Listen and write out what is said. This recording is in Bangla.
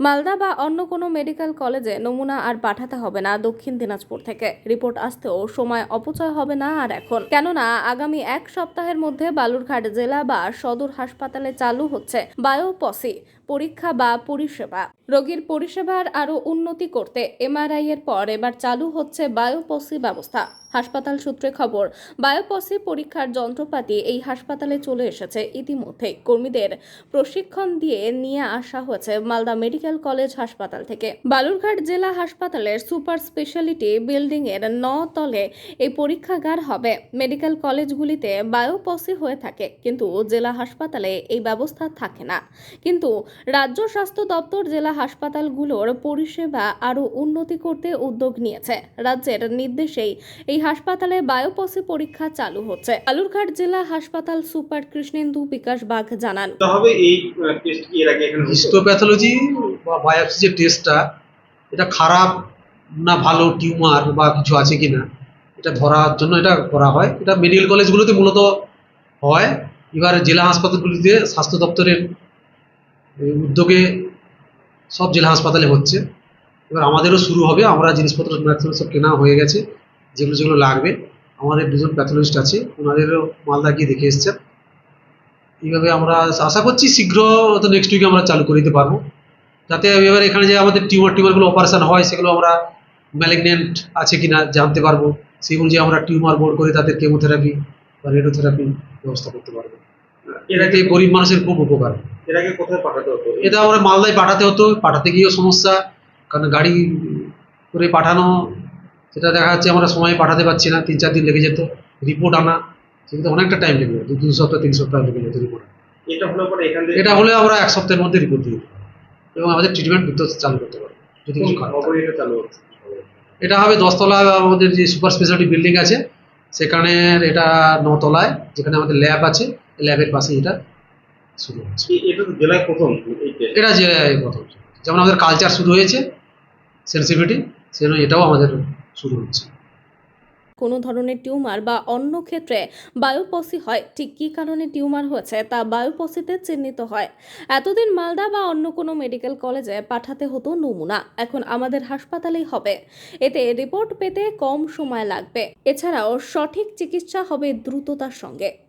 মালদা বা অন্য কোনো মেডিকেল কলেজে নমুনা আর পাঠাতে হবে না দক্ষিণ দিনাজপুর থেকে। রিপোর্ট আসতেও সময় অপচয় হবে না আর এখন। কেননা, আগামী এক সপ্তাহের মধ্যে বালুরঘাট জেলা বা সদর হাসপাতালে চালু হচ্ছে বায়োপসি। পরীক্ষা বা পরিষেবা। রোগীর পরিষেবার আরও উন্নতি করতে এমআরআই এর পর এবার চালু হচ্ছে বায়োপসি ব্যবস্থা। হাসপাতাল সূত্রে খবর, বায়োপসি পরীক্ষার যন্ত্রপাতি এই হাসপাতালে চলে এসেছে ইতিমধ্যে কর্মীদের প্রশিক্ষণ দিয়ে নিয়ে আসা হয়েছে মালদা মেডিকেল কলেজ হাসপাতাল থেকে। বালুরঘাট জেলা হাসপাতালের সুপার স্পেশালিটি বিল্ডিং এর ন তলে এই পরীক্ষাগার হবে। মেডিকেল কলেজগুলিতে বায়োপসি হয়ে থাকে, কিন্তু জেলা হাসপাতালে এই ব্যবস্থা থাকে না। কিন্তু রাজ্য স্বাস্থ্য দপ্তর জেলা হাসপাতালগুলোর পরিষেবা আরও উন্নতি করতে উদ্যোগ নিয়েছে। রাজ্যের নির্দেশেই এই হাসপাতালে বায়োপসি পরীক্ষা চালু হচ্ছে। আলুরঘাট জেলা হাসপাতাল সুপার কৃষ্ণেন্দু বিকাশ বাঘ জানান। হবে এই টেস্ট কি এর আগে এখানে হিস্টোপ্যাথোলজি বা বায়োপসি যে টেস্টটা এটা খারাপ না ভালো টিউমার বা কিছু আছে কি না এটা ধরার জন্য এটা করা হয়। এটা মেডিকেল কলেজগুলোতে মূলত হয়। এবার জেলা হাসপাতালগুলিতে স্বাস্থ্য দপ্তরের এই উদ্যোগে সব জেলা হাসপাতালে হচ্ছে। এবার আমাদেরও শুরু হবে। আমরা জিনিসপত্র ম্যাক্সিমাম সব কেনা হয়ে গেছে। যেগুলো যেগুলো লাগবে, আমাদের দুজন প্যাথোলজিস্ট আছে, ওনাদেরও মালদা গিয়ে দেখে এসছেন। এইভাবে আমরা আশা করছি শীঘ্র তো নেক্সট উইকে আমরা চালু করে দিতে পারব। যাতে এবার এখানে যে আমাদের টিউমার, টিউমারগুলো অপারেশন হয়, সেগুলো আমরা ম্যালিগনেন্ট আছে কিনা জানতে পারব। সেই অনুযায়ী আমরা টিউমার বোর্ড করে তাদের কেমোথেরাপি বা রেডিওথেরাপি ব্যবস্থা করতে পারব। এটাতে গরিব মানুষের খুব উপকার। এর আগে কোথায় পাঠাতে হতো? এটা আমরা মালদায় পাঠাতে হতো পাঠাতে গিয়েও সমস্যা কারণ গাড়ি করে পাঠানো সেটা দেখা যাচ্ছে আমরা সময় পাঠাতে পারছি না তিন চার দিন লেগে যেত রিপোর্ট আনা সেক্ষেত্রে অনেকটা টাইম লেগে যেত দু সপ্তাহ তিন সপ্তাহ লেগে যেত রিপোর্ট এটা হলো পরে এখান থেকে এটা হলে আমরা এক সপ্তাহের মধ্যে রিপোর্ট দিয়ে এবং আমাদের ট্রিটমেন্ট দ্রুত চালু করতে পারব যদি কিছু এটা চালু হচ্ছে? এটা হবে দশতলা আমাদের যে সুপার স্পেশালিটি বিল্ডিং আছে সেখানে এটা নতলায় যেখানে আমাদের ল্যাব আছে ল্যাবের পাশে এটা। শুরু হচ্ছে এটা তো জেলায় প্রথম? এটা যে প্রথম। যেমন আমাদের কালচার শুরু হয়েছে সেন্সিভিটি সেজন্য এটাও আমাদের শুরু হচ্ছে কোনো ধরনের টিউমার বা অন্য ক্ষেত্রে বায়োপসি হয় ঠিক কী কারণে টিউমার হয়েছে তা বায়োপসিতে চিহ্নিত হয়। এতদিন মালদা বা অন্য কোনো মেডিকেল কলেজে পাঠাতে হতো নমুনা এখন আমাদের হাসপাতালেই হবে। এতে রিপোর্ট পেতে কম সময় লাগবে। এছাড়াও সঠিক চিকিৎসা হবে দ্রুততার সঙ্গে।